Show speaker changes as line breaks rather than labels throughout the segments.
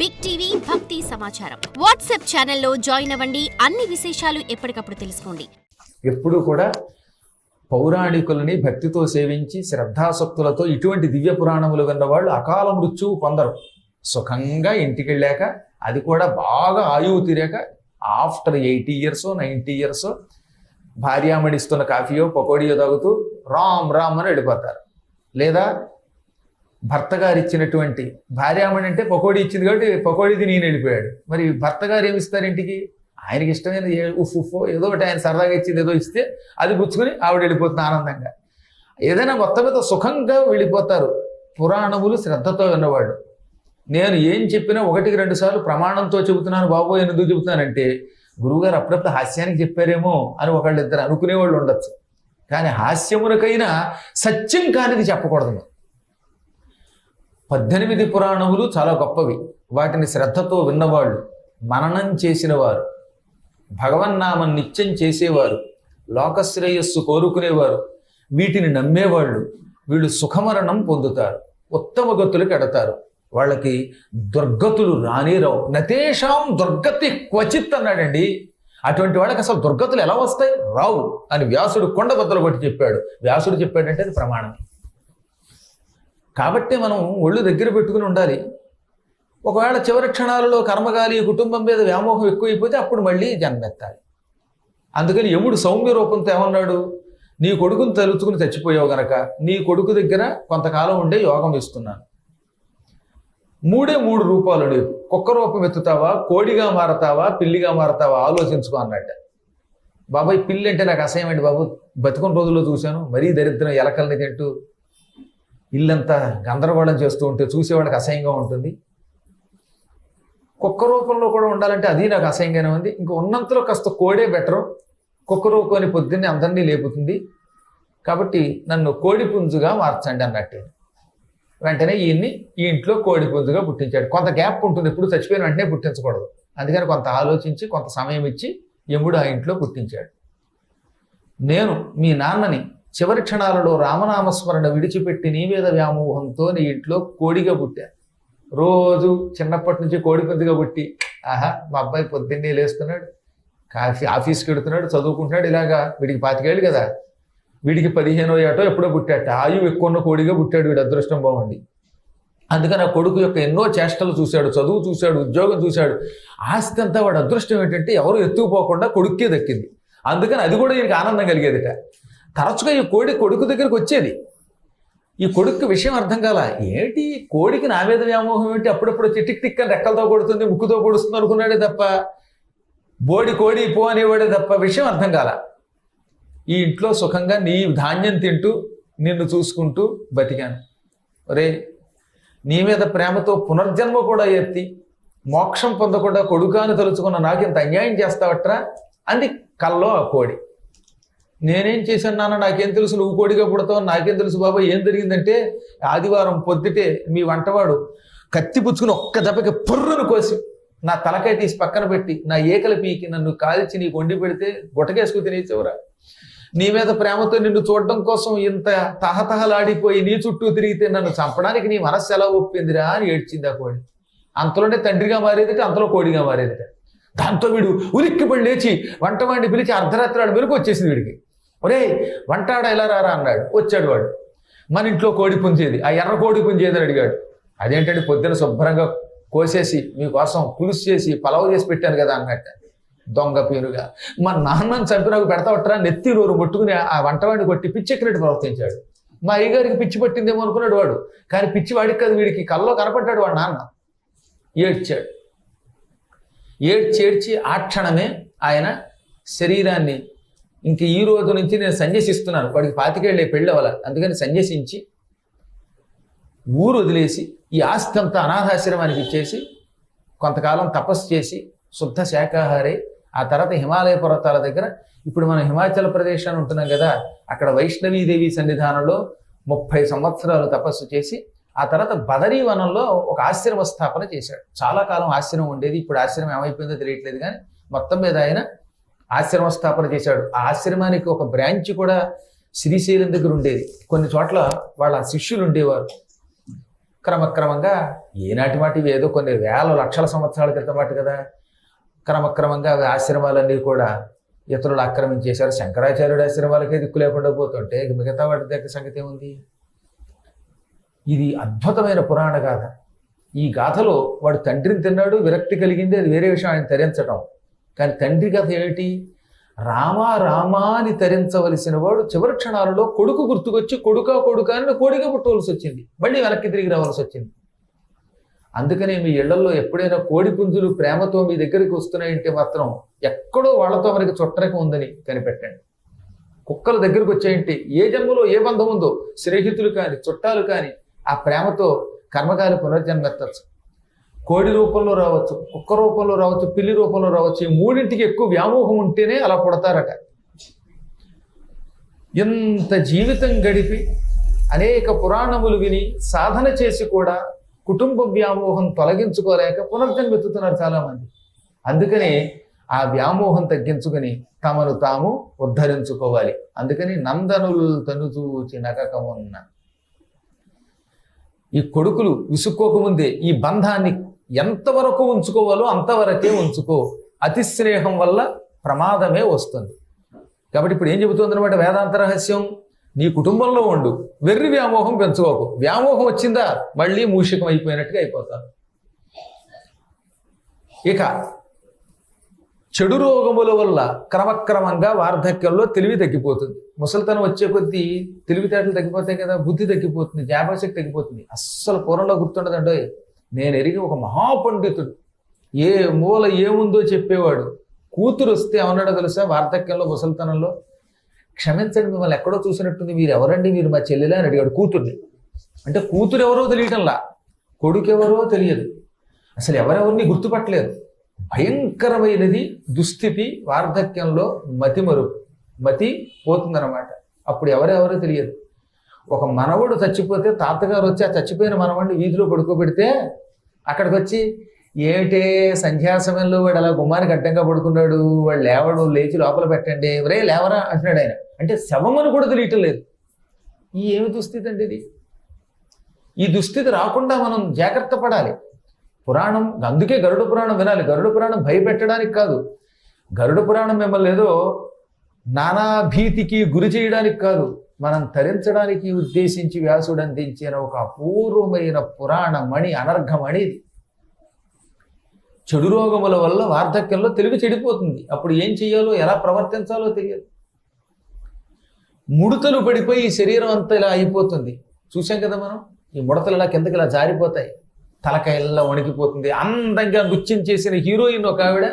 Big TV భక్తి సమాచారం WhatsApp ఛానల్లో జాయిన్ అవ్వండి. అన్ని విశేషాలు ఎప్పటికప్పుడు తెలుసుకోండి.
ఎప్పుడూ కూడా పౌరాణికులని భక్తితో సేవించి శ్రద్ధాసక్తులతో ఇటువంటి దివ్య పురాణములు విన్నవాళ్ళు అకాల మృత్యువు పొందరు. సుఖంగా ఇంటికి వెళ్ళాక అది కూడా బాగా ఆయువు తీరాక after eighty years ninety years భార్యామణిస్తున్న కాఫీయో పకోడియో తాగుతూ రామ్ రామ్ అని వెళ్ళిపోతారు. లేదా భర్త గారు ఇచ్చినటువంటి భార్యామణి అంటే పకోడీ ఇచ్చింది కాబట్టి పకోడీది నేను వెళ్ళిపోయాడు. మరి భర్త గారు ఏమి ఇస్తారు ఇంటికి ఆయనకి ఇష్టమైన ఏ ఉఫ్ ఏదో ఒకటి ఆయన సరదాగా ఇచ్చింది ఏదో ఇస్తే అది గుచ్చుకొని ఆవిడ వెళ్ళిపోతుంది ఆనందంగా. ఏదైనా మొత్తం మీద సుఖంగా వెళ్ళిపోతారు. పురాణములు శ్రద్ధతో విన్నవాళ్ళు. నేను ఏం చెప్పినా ఒకటికి రెండు సార్లు ప్రమాణంతో చెబుతున్నాను బాబు ఎందుకు చెబుతున్నానంటే గురువుగారు అప్పుడప్పుడు హాస్యానికి చెప్పారేమో అని ఒకళ్ళు ఇద్దరు అనుకునేవాళ్ళు ఉండొచ్చు. కానీ హాస్యమునకైనా సత్యం కానిది చెప్పకూడదు. పద్దెనిమిది పురాణములు చాలా గొప్పవి. వాటిని శ్రద్ధతో విన్నవాళ్ళు మననం చేసినవారు. భగవన్నామం నిత్యం చేసేవారు. లోకశ్రేయస్సు కోరుకునేవారు. వీటిని నమ్మేవాళ్ళు. వీళ్ళు సుఖమరణం పొందుతారు. ఉత్తమ గతులకు ఎడతారు వాళ్ళకి దుర్గతులు రానిరావు నతేషాం దుర్గతి క్వచిత్ అన్నాడండి. అటువంటి వాళ్ళకి అసలు దుర్గతులు ఎలా వస్తాయి? రావు అని వ్యాసుడు కొండ బద్దలు కొట్టి చెప్పాడు. వ్యాసుడు చెప్పాడంటే అది ప్రమాణమే. కాబట్టి మనం ఒళ్ళు దగ్గర పెట్టుకుని ఉండాలి. ఒకవేళ చివరి క్షణాలలో కర్మగాలి కుటుంబం మీద వ్యామోహం ఎక్కువైపోతే అప్పుడు మళ్ళీ జన్మెత్తాలి. అందుకని యముడు సౌమ్య రూపంతో ఏమన్నాడు? నీ కొడుకుని తలుచుకుని చచ్చిపోయావు గనక నీ కొడుకు దగ్గర కొంతకాలం ఉండే యోగం ఇస్తున్నాను మూడే మూడు రూపాలు నీకు కుక్క రూపం ఎత్తుతావా కోడిగా మారతావా పిల్లిగా మారతావా? ఆలోచించుకో అన్నట్ట బాబాయ్ పిల్లి అంటే నాకు అసహ్యమండి బాబు. బతుకున్న రోజుల్లో చూశాను. మరీ దరిద్రం ఎలకల్ని తింటూ ఇల్లంతా గందరగోళం చేస్తూ ఉంటే చూసేవాళ్ళకి అసహ్యంగా ఉంటుంది. కుక్క రూపంలో కూడా ఉండాలంటే అది నాకు అసహ్యంగానే ఉంది. ఇంకా ఉన్నంతలో కాస్త కోడే బెటరు. కుక్క రూపాన్ని పొద్దున్నే అందరినీ లేపుతుంది. కాబట్టి నన్ను కోడి పుంజుగా మార్చండి అన్నట్టు. వెంటనే ఈయన్ని ఈ ఇంట్లో కోడి పుంజుగా పుట్టించాడు. కొంత గ్యాప్ ఉంటుంది. ఎప్పుడు చచ్చిపోయిన వెంటనే పుట్టించకూడదు. అందుకని కొంత ఆలోచించి కొంత సమయం ఇచ్చి యముడు ఆ ఇంట్లో పుట్టించాడు. నేను మీ నాన్నని చివరి క్షణాలలో రామనామస్మరణ విడిచిపెట్టి నీ వ్యామోహంతో నీ ఇంట్లో కోడిగా పుట్టాను రోజు చిన్నప్పటి నుంచి కోడి పుంజుగా పుట్టి. ఆహా మా అబ్బాయి పొద్దున్నే లేస్తున్నాడు. కాఫీ ఆఫీస్కి వెడుతున్నాడు చదువుకుంటున్నాడు. ఇలాగా వీడికి పాతికేళ్ళు కదా. వీడికి పదిహేనో ఏటో ఎప్పుడో పుట్టాట. ఆయువు ఎక్కువ ఉన్న కోడిగా పుట్టాడు వీడు అదృష్టం బాగుండి అందుకని ఆ కొడుకు యొక్క ఎన్నో చేష్టలు చూశాడు చదువు చూశాడు ఉద్యోగం చూశాడు. ఆస్తి అంతా వాడు అదృష్టం ఏంటంటే ఎవరు ఎత్తుకుపోకుండా కొడుక్కే దక్కింది. అందుకని అది కూడా ఈయనకి ఆనందం కలిగేదిట. తరచుగా ఈ కోడి కొడుకు దగ్గరికి వచ్చేది. ఈ కొడుకు విషయం అర్థం కాల ఏంటి కోడికి నా మీద వ్యామోహం ఏంటి అప్పుడప్పుడు టిక్ టిక్ అని రెక్కలతో కొడుతుంది ముక్కుతో కొడుస్తుంది అనుకున్నాడే తప్ప బోడి కోడి పో అనేవాడే తప్ప విషయం అర్థం కాల. ఈ ఇంట్లో సుఖంగా నీ ధాన్యం తింటూ నిన్ను చూసుకుంటూ బతికాను. ఒరే నీ మీద ప్రేమతో పునర్జన్మ కూడా ఎత్తి మోక్షం పొందకుండా కొడుకాని తలుచుకున్న నాకు ఇంత అన్యాయం చేస్తావట్రా? అంది కల్లో ఆ కోడి. నేనేం చేశాను నాన్న? నాకేం తెలుసు? నువ్వు కోడిగా పుడతావు. నాకేం తెలుసు బాబా? ఏం జరిగిందంటే ఆదివారం పొద్దుటే మీ వంటవాడు కత్తి పుచ్చుకుని ఒక్క దెబ్బకి పుర్రును కోసి నా తలకాయ తీసి పక్కన పెట్టి నా ఏకల పీకి నన్ను కాల్చి నీకు వండి పెడితే గుటకేసుకు తినేసేవరా? నీ మీద ప్రేమతో నిన్ను చూడడం కోసం ఇంత తహతహలాడిపోయి నీ చుట్టూ తిరిగితే నన్ను చంపడానికి నీ మనస్సు ఎలా ఒప్పిందిరా అని ఏడ్చింది ఆ కోడి. అంతలోనే తండ్రిగా మారేదిట అంతలో కోడిగా మారేదిట. దాంతో వీడు ఉలిక్కిపడి లేచి వంటవాడిని పిలిచి అర్ధరాత్రి వాడు వెనుక వచ్చేసింది వీడికి. ఒరే వంటాడ ఎలా రారా అన్నాడు. వచ్చాడు వాడు. మన ఇంట్లో కోడి పుంజేది. ఆ ఎర్ర కోడి పుంజేది అని అడిగాడు. అదేంటంటే పొద్దున శుభ్రంగా కోసేసి మీకోసం పులుసు చేసి పలావ్ చేసి పెట్టాను కదా అన్నట్టు. దొంగ పేరుగా. మా నాన్నని చంపి నాకు పెడతావట్రా నెత్తి నోరు కొట్టుకుని ఆ వంటవాడిని కొట్టి పిచ్చెక్కినట్టు ప్రవర్తించాడు. మా అయ్యగారికి పిచ్చి పట్టిందేమో అనుకున్నాడు వాడు. కానీ పిచ్చి వాడికి కాదు వీడికి. కల్లో కనపడ్డాడు వాడు నాన్న. ఏడ్చాడు. ఏడ్చి ఏడ్చి ఆ క్షణమే ఆయన శరీరాన్ని ఇంక ఈ రోజు నుంచి నేను సన్యసిస్తున్నాను. వాడికి పాతికేళ్ళే పెళ్ళి అవ్వాలి అందుకని సన్యసించి ఊరు వదిలేసి ఈ ఆస్తి అంతా అనాథాశ్రమానికి ఇచ్చేసి కొంతకాలం తపస్సు చేసి శుద్ధ శాఖాహారి ఆ తర్వాత హిమాలయ పర్వతాల దగ్గర ఇప్పుడు మనం హిమాచల్ ప్రదేశ్ అని ఉంటున్నాం కదా అక్కడ వైష్ణవీదేవి సన్నిధానంలో ముప్పై సంవత్సరాలు తపస్సు చేసి ఆ తర్వాత బదరీ వనంలో ఒక ఆశ్రమ స్థాపన చేశాడు. చాలా కాలం ఆశ్రమం ఉండేది. ఇప్పుడు ఆశ్రమం ఏమైపోయిందో తెలియట్లేదు కానీ మొత్తం మీద ఆయన ఆశ్రమ స్థాపన చేశాడు. ఆ ఆశ్రమానికి ఒక బ్రాంచ్ కూడా శ్రీశైలం దగ్గర ఉండేది. కొన్ని చోట్ల వాళ్ళ శిష్యులు ఉండేవారు. క్రమక్రమంగా ఏనాటి మాట ఏదో కొన్ని వేల లక్షల సంవత్సరాల క్రితం మాట కదా. క్రమక్రమంగా అవి ఆశ్రమాలన్నీ కూడా ఇతరులు ఆక్రమించేశారు శంకరాచార్యుడు ఆశ్రమాలకే దిక్కు లేకుండా పోతుంటే మిగతా వాటి దగ్గర సంగతి ఏముంది? ఇది అద్భుతమైన పురాణ గాథ. ఈ గాథలో వాడు తండ్రిని తిన్నాడు విరక్తి కలిగింది అది వేరే విషయం ఆయన తరించడం కానీ తండ్రి కథ ఏమిటి? రామా రామా అని తరించవలసిన వాడు చివరి క్షణాలలో కొడుకు గుర్తుకొచ్చి కొడుకా కొడుకా అని కోడిగా పుట్టవలసి వచ్చింది. మళ్ళీ వెనక్కి తిరిగి రావాల్సి వచ్చింది. అందుకనే మీ ఇళ్ళలో ఎప్పుడైనా కోడి పుంజులు ప్రేమతో మీ దగ్గరికి వస్తున్నాయంటే మాత్రం ఎక్కడో వాళ్ళతో మనకి చుట్టరికం ఉందని కనిపెట్టండి. కుక్కల దగ్గరికి వచ్చాయంటే ఏ జన్మలో ఏ బంధం ఉందో స్నేహితులు కానీ చుట్టాలు కానీ ఆ ప్రేమతో కర్మకాలి పునర్జన్మెత్తచ్చు. కోడి రూపంలో రావచ్చు కుక్క రూపంలో రావచ్చు పిల్లి రూపంలో రావచ్చు ఈ మూడింటికి ఎక్కువ వ్యామోహం ఉంటేనే అలా పుడతారట. ఎంత జీవితం గడిపి అనేక పురాణములు విని సాధన చేసి కూడా కుటుంబ వ్యామోహం తొలగించుకోలేక పునర్జన్మెత్తుతున్నారు చాలామంది. అందుకని ఆ వ్యామోహం తగ్గించుకుని తమను తాము ఉద్ధరించుకోవాలి. అందుకని నందనులు తనుచూచి నగకమున్న ఈ కొడుకులు విసుక్కోకముందే ఈ బంధాన్ని ఎంతవరకు ఉంచుకోవాలో అంతవరకే ఉంచుకో. అతి స్నేహం వల్ల ప్రమాదమే వస్తుంది. కాబట్టి ఇప్పుడు ఏం చెబుతుంది అనమాట వేదాంత రహస్యం? నీ కుటుంబంలో ఉండు. వెర్రి వ్యామోహం పెంచుకోకు. వ్యామోహం వచ్చిందా? మళ్ళీ మూషికం అయిపోయినట్టుగా అయిపోతారు ఇక చెడు రోగముల వల్ల క్రమక్రమంగా వార్ధక్యంలో తెలివి తగ్గిపోతుంది. ముసలితనం వచ్చే కొద్దీ తెలివితేటలు తగ్గిపోతాయి కదా బుద్ధి తగ్గిపోతుంది జ్ఞాపకశక్తి తగ్గిపోతుంది. అస్సలు పూర్వంలో గుర్తుండదండో నేను ఎరిగి ఒక మహాపండితుడు. ఏ మూల ఏముందో చెప్పేవాడు. కూతురు వస్తే ఏమన్నాడో తెలుసా వార్ధక్యంలో ముసలితనంలో? క్షమించండి మిమ్మల్ని ఎక్కడో చూసినట్టుంది మీరు ఎవరండి మీరు మా చెల్లెలే అని అడిగాడు కూతుర్ని. అంటే కూతురు ఎవరో తెలియటంలా. కొడుకు ఎవరో తెలియదు. అసలు ఎవరెవరిని గుర్తుపట్టలేదు. భయంకరమైనది దుస్థితి వార్ధక్యంలో మతి మరుపు మతి పోతుందన్నమాట. అప్పుడు ఎవరెవరో తెలియదు. ఒక మనవడు చచ్చిపోతే తాతగారు వచ్చి ఆ చచ్చిపోయిన మనవడిని వీధిలో పడుకోబెడితే అక్కడికి వచ్చి ఏమిటే సంధ్యా సమయంలో వాడు అలా గుమ్మానికి అడ్డంగా పడుకున్నాడు? వాడు లేవడు లేచి లోపల పెట్టండి. రే లేవరా అంటున్నాడు ఆయన. అంటే శవమని కూడా తెలియటం లేదు. ఈ ఏమి దుస్థితి అండి ఇది? ఈ దుస్థితి రాకుండా మనం జాగ్రత్త పడాలి. పురాణం అందుకే గరుడ పురాణం వినాలి. గరుడ పురాణం భయపెట్టడానికి కాదు. గరుడ పురాణం మిమ్మల్ని ఏదో నానా భీతికి గురి చేయడానికి కాదు. మనం తరించడానికి ఉద్దేశించి వ్యాసుడు అందించిన ఒక అపూర్వమైన పురాణ మణి అనర్ఘమణి ఇది. చెడు రోగముల వల్ల వార్ధక్యంలో తెలివి చెడిపోతుంది. అప్పుడు ఏం చేయాలో ఎలా ప్రవర్తించాలో తెలియదు. ముడతలు పడిపోయి ఈ శరీరం అంతా ఇలా అయిపోతుంది. చూసాం కదా మనం? ఈ ముడతలు ఇలా కిందకి ఇలా జారిపోతాయి. తలకాయల్లో వణికిపోతుంది. అందంగా నృత్యం చేసిన హీరోయిన్ ఒక ఆవిడ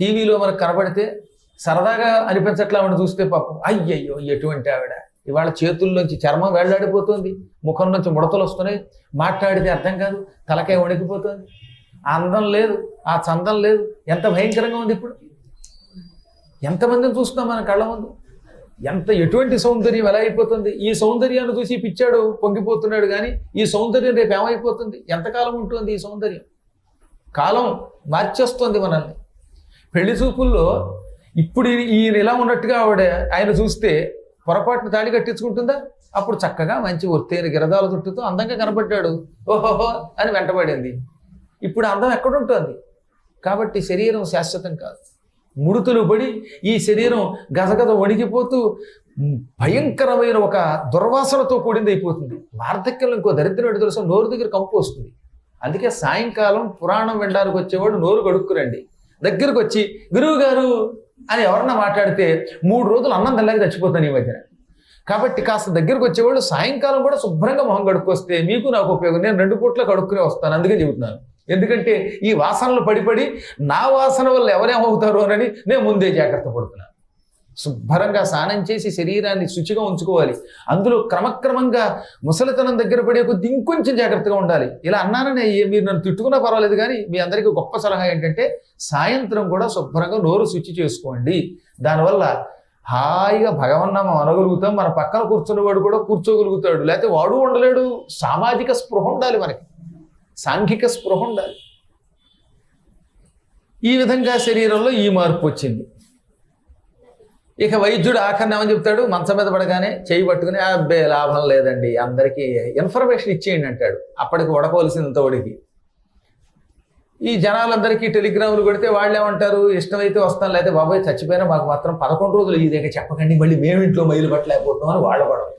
టీవీలో మనకు కనబడితే సరదాగా అనిపించట్లా ఆవిడ చూస్తే పాపం. అయ్యయ్యో ఎటువంటి ఆవిడ? ఇవాళ చేతుల్లోంచి చర్మం వేళ్ళాడిపోతుంది. ముఖం నుంచి ముడతలు వస్తున్నాయి. మాట్లాడితే అర్థం కాదు. తలకాయ వణికిపోతుంది. ఆ అందం లేదు. ఆ చందం లేదు. ఎంత భయంకరంగా ఉంది ఇప్పుడు. ఎంతమందిని చూస్తున్నాం మన కళ్ళ ముందు? ఎంత ఎటువంటి సౌందర్యం ఎలా అయిపోతుంది? ఈ సౌందర్యాన్ని చూసి పిచ్చాడు పొంగిపోతున్నాడు కానీ ఈ సౌందర్యం రేపు ఏమైపోతుంది? ఎంతకాలం ఉంటుంది ఈ సౌందర్యం? కాలం మార్చేస్తుంది మనల్ని. పెళ్ళి చూపుల్లో ఇప్పుడు ఈయన ఇలా ఉన్నట్టుగా ఆవిడ ఆయన చూస్తే పొరపాటున తాళి కట్టించుకుంటుందా? అప్పుడు చక్కగా మంచి ఒత్తైన గిరదాల జుట్టుతో అందంగా కనబడ్డాడు ఓహోహో అని వెంటబడింది. ఇప్పుడు అందం ఎక్కడుంటుంది కాబట్టి శరీరం శాశ్వతం కాదు. ముడుతులు పడి ఈ శరీరం గజగజ వణికిపోతూ భయంకరమైన ఒక దుర్వాసనతో కూడింది అయిపోతుంది. వార్ధక్యంలో ఇంకో దరిద్రం తెలుసు? నోరు దగ్గర కంపు వస్తుంది. అందుకే సాయంకాలం పురాణం వినడానికి వచ్చేవాడు నోరు కడుక్కురండి. దగ్గరకు వచ్చి గురువు గారు అని ఎవరన్నా మాట్లాడితే మూడు రోజులు అన్నం తెల్లగా చచ్చిపోతాను ఈ మధ్యన. కాబట్టి కాస్త దగ్గరకు వచ్చేవాళ్ళు సాయంకాలం కూడా శుభ్రంగా మొహం కడుక్కొస్తే మీకు నాకు ఉపయోగం. నేను రెండు పూట్ల కడుక్కునే వస్తాను. అందుకే చెబుతున్నాను. ఎందుకంటే ఈ వాసనలు పడిపడి నా వాసన వల్ల ఎవరేమవుతారు అని నేను ముందే జాగ్రత్త పడుతున్నాను. శుభ్రంగా స్నానం చేసి శరీరాన్ని శుచిగా ఉంచుకోవాలి. అందులో క్రమక్రమంగా ముసలితనం దగ్గర పడే కొద్ది ఇంకొంచెం జాగ్రత్తగా ఉండాలి. ఇలా అన్నానని మీరు నన్ను తిట్టుకున్నా పర్వాలేదు కానీ మీ అందరికీ గొప్ప సలహా ఏంటంటే సాయంత్రం కూడా శుభ్రంగా నోరు శుచి చేసుకోండి. దానివల్ల హాయిగా భగవన్నామం అనగలుగుతాం. మన పక్కన కూర్చున్నవాడు కూడా కూర్చోగలుగుతాడు. లేకపోతే వాడు ఉండలేడు. సామాజిక స్పృహ ఉండాలి మనకి. సాంఘిక స్పృహ ఉండాలి. ఈ విధంగా శరీరంలో ఈ మార్పు వచ్చింది. ఇక వైద్యుడు ఆఖరిని ఏమని చెప్తాడు మంచం మీద పడగానే చేయి పట్టుకుని అబ్బే లాభం లేదండి అందరికీ ఇన్ఫర్మేషన్ ఇచ్చేయండి అంటాడు. అప్పటికి ఉడకవలసినంత తోడికి ఈ జనాలందరికీ టెలిగ్రాములు కొడితే వాళ్ళు ఏమంటారు? ఇష్టమైతే వస్తాం లేదా బాబాయ్ చచ్చిపోయినా మాకు మాత్రం పదకొండు రోజులు ఈ దగ్గర చెప్పకండి మళ్ళీ మేము ఇంట్లో మైలు పట్టలేకపోతున్నాం అని వాళ్ళు పడవు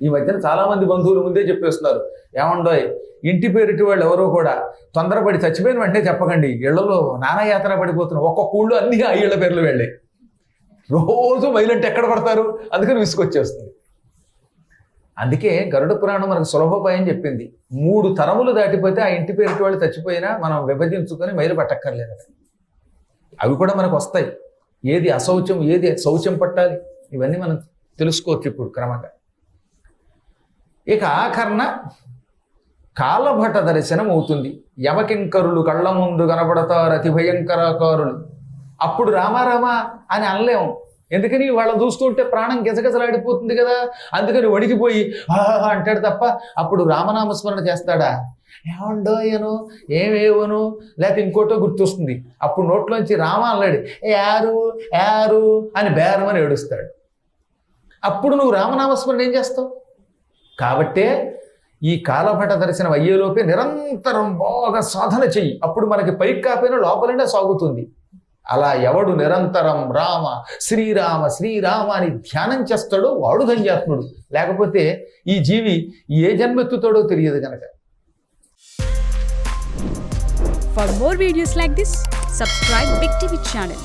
ఈ మధ్యన చాలామంది బంధువుల బంధువులు ముందే చెప్పేస్తున్నారు. ఏమండోయ్ ఇంటి పేరిటి వాళ్ళు ఎవరో కూడా తొందరపడి చచ్చిపోయిన వెంటనే చెప్పకండి ఇళ్ళలో నానాయాతన పడిపోతున్నారు ఒక్కొక్క ఊళ్ళో అన్ని ఆ ఇళ్ళ పేర్లు వెళ్ళాయి. రోజు మైలంటే ఎక్కడ పడతారు? అందుకని విసుకొచ్చేస్తుంది అందుకే గరుడ పురాణం మనకు సులభోపాయం చెప్పింది. మూడు తరములు దాటిపోతే ఆ ఇంటి పేరిటి వాళ్ళు చచ్చిపోయినా మనం విభజించుకొని మైలు పట్టక్కర్లేదు అవి కూడా మనకు వస్తాయి. ఏది అశౌచం ఏది శౌచం పట్టాలి? ఇవన్నీ మనం తెలుసుకోవచ్చు ఇప్పుడు క్రమంగా. ఇక ఆకరణ కాలభట దర్శనం అవుతుంది. యమకింకరులు కళ్ళ ముందు కనబడతారు అతి భయంకరాకారులు అప్పుడు రామారామా అని అనలేము. ఎందుకని? వాళ్ళని చూస్తుంటే ప్రాణం గిజగిజలాడిపోతుంది కదా. అందుకని వణికిపోయి అంటాడు తప్ప అప్పుడు రామనామస్మరణ చేస్తాడా? ఏమండోయను ఏమేవను లేకపోతే ఇంకోటో గుర్తొస్తుంది. అప్పుడు నోట్లోంచి రామ అన్నాడు యారు యారు అని బేరమని ఏడుస్తాడు. అప్పుడు నువ్వు రామనామస్మరణ ఏం చేస్తావు? కాబట్టే ఈ కాలభట దర్శనం అయ్యేలోపే నిరంతరం బాగా సాధన చెయ్యి. అప్పుడు మనకి పైకి కాపోయినా లోపలనే సాగుతుంది. అలా ఎవడు నిరంతరం రామ శ్రీరామ శ్రీరామ అని ధ్యానం చేస్తాడో వాడు ధన్యాత్ముడు లేకపోతే ఈ జీవి ఏ జన్మెత్తుతాడో తెలియదు కనుక
for more videos like this subscribe big TV channel